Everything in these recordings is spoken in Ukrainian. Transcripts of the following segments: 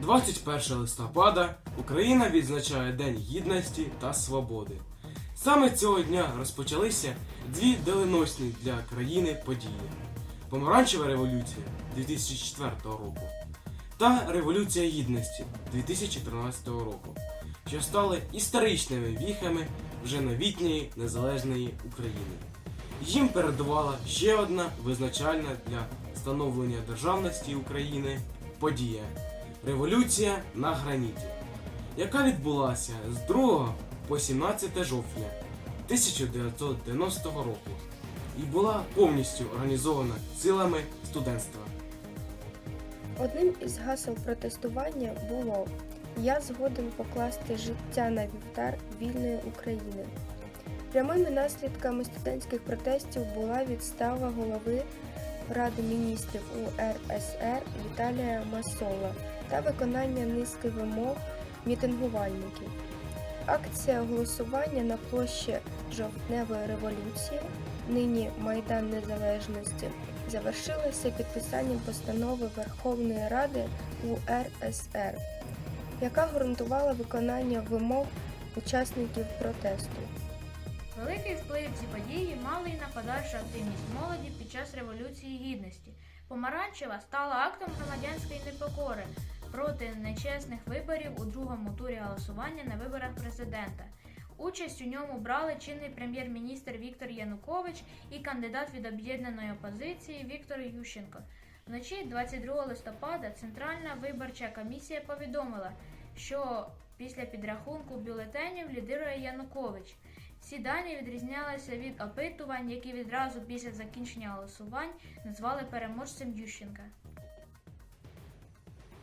21 листопада Україна відзначає День Гідності та Свободи. Саме цього дня розпочалися дві доленосні для країни події: Помаранчева революція 2004 року та Революція Гідності 2013 року, що стали історичними віхами вже новітньої незалежної України. Їм передувала ще одна визначальна для становлення державності України подія Революція на граніті, яка відбулася з 2 по 17 жовтня 1990 року і була повністю організована силами студентства. Одним із гасел протестування було Я згоден покласти життя на вівтар вільної України. Прямими наслідками студентських протестів була відстава голови Ради міністрів УРСР Віталія Масола та виконання низки вимог мітингувальників. Акція голосування на площі Жовтневої революції, нині Майдан Незалежності, завершилася підписанням постанови Верховної Ради УРСР, яка гарантувала виконання вимог учасників протесту. Великий вплив ці події мали і на подальшу активність молоді під час Революції Гідності. Помаранчева стала актом громадянської непокори проти нечесних виборів у другому турі голосування на виборах президента. Участь у ньому брали чинний прем'єр-міністр Віктор Янукович і кандидат від об'єднаної опозиції Віктор Ющенко. Вночі 22 листопада Центральна виборча комісія повідомила, що після підрахунку бюлетенів лідирує Янукович. Ці дані відрізнялися від опитувань, які відразу після закінчення голосувань назвали переможцем Ющенка.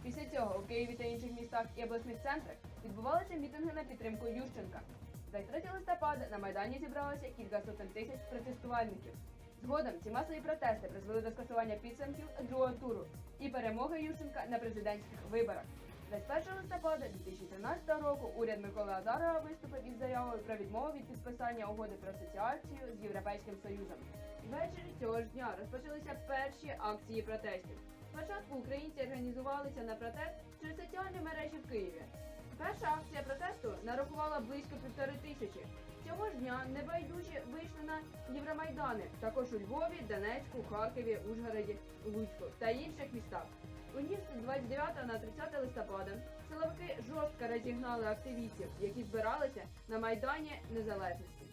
Після цього у Києві та інших містах і обласних центрах відбувалися мітинги на підтримку Ющенка. 23 листопада на Майдані зібралося кілька сотень тисяч протестувальників. Згодом ці масові протести призвели до скасування підсумків другого туру і перемоги Ющенка на президентських виборах. 21 листопада 2013 року уряд Миколи Азарова виступив із заявою про відмову від підписання угоди про асоціацію з Європейським Союзом. Ввечері цього ж дня розпочалися перші акції протестів. Спочатку українці організувалися на протест через соціальні мережі в Києві. Перша акція протесту нарахувала близько півтори тисячі. Цього ж дня небайдужі вийшли на Євромайдани, також у Львові, Донецьку, Харкові, Ужгороді, Луцьку та інших містах. У ніч з 29 на 30 листопада силовики жорстко розігнали активістів, які збиралися на Майдані Незалежності.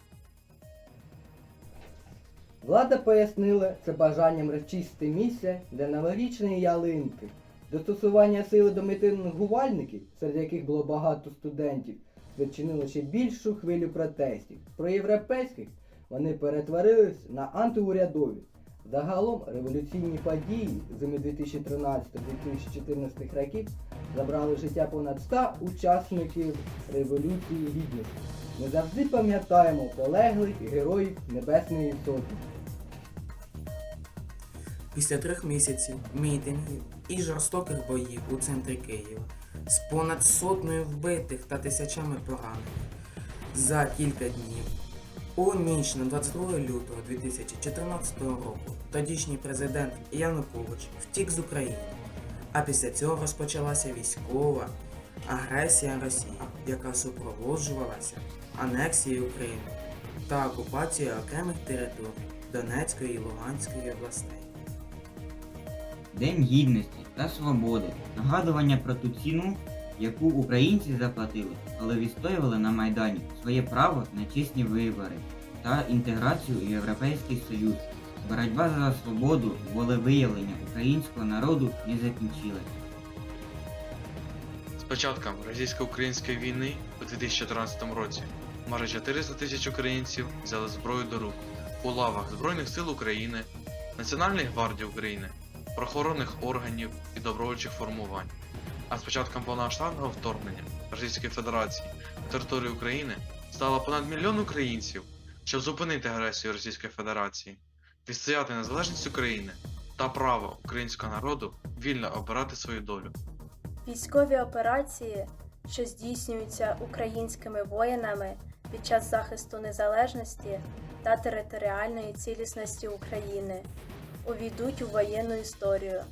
Влада пояснила це бажанням розчистити місце для новорічної ялинки. Достосування сили до мітингувальників, серед яких було багато студентів, спричинило ще більшу хвилю протестів. Про європейських вони перетворились на антиурядові. Загалом революційні події зими 2013-2014 років забрали життя понад 100 учасників Революції Гідності. Ми завжди пам'ятаємо полеглих героїв Небесної Сотні. Після трьох місяців мітингів і жорстоких боїв у центрі Києва з понад сотнею вбитих та тисячами поранених за кілька днів у ніч на 22 лютого 2014 року тодішній президент Янукович втік з України, а після цього розпочалася військова агресія Росії, яка супроводжувалася анексією України та окупацією окремих територій Донецької і Луганської областей. День гідності та свободи, нагадування про ту ціну, яку українці заплатили, коли відстоювали на Майдані своє право на чесні вибори та інтеграцію у Європейський Союз. Боротьба за свободу, волевиявлення українського народу не закінчилась. З початком російсько-української війни у 2014 році майже 400 тисяч українців взяли зброю до рук у лавах Збройних сил України, Національної гвардії України, правоохоронних органів і добровольчих формувань. А з початком повномасштабного вторгнення Російської Федерації на територію України стало понад мільйон українців, щоб зупинити агресію Російської Федерації, відстояти незалежність України та право українського народу вільно обирати свою долю. Військові операції, що здійснюються українськими воїнами під час захисту незалежності та територіальної цілісності України, увійдуть у воєнну історію.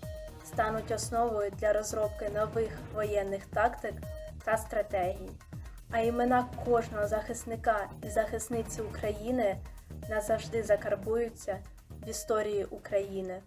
Стануть основою для розробки нових воєнних тактик та стратегій. А імена кожного захисника і захисниці України назавжди закарбуються в історії України.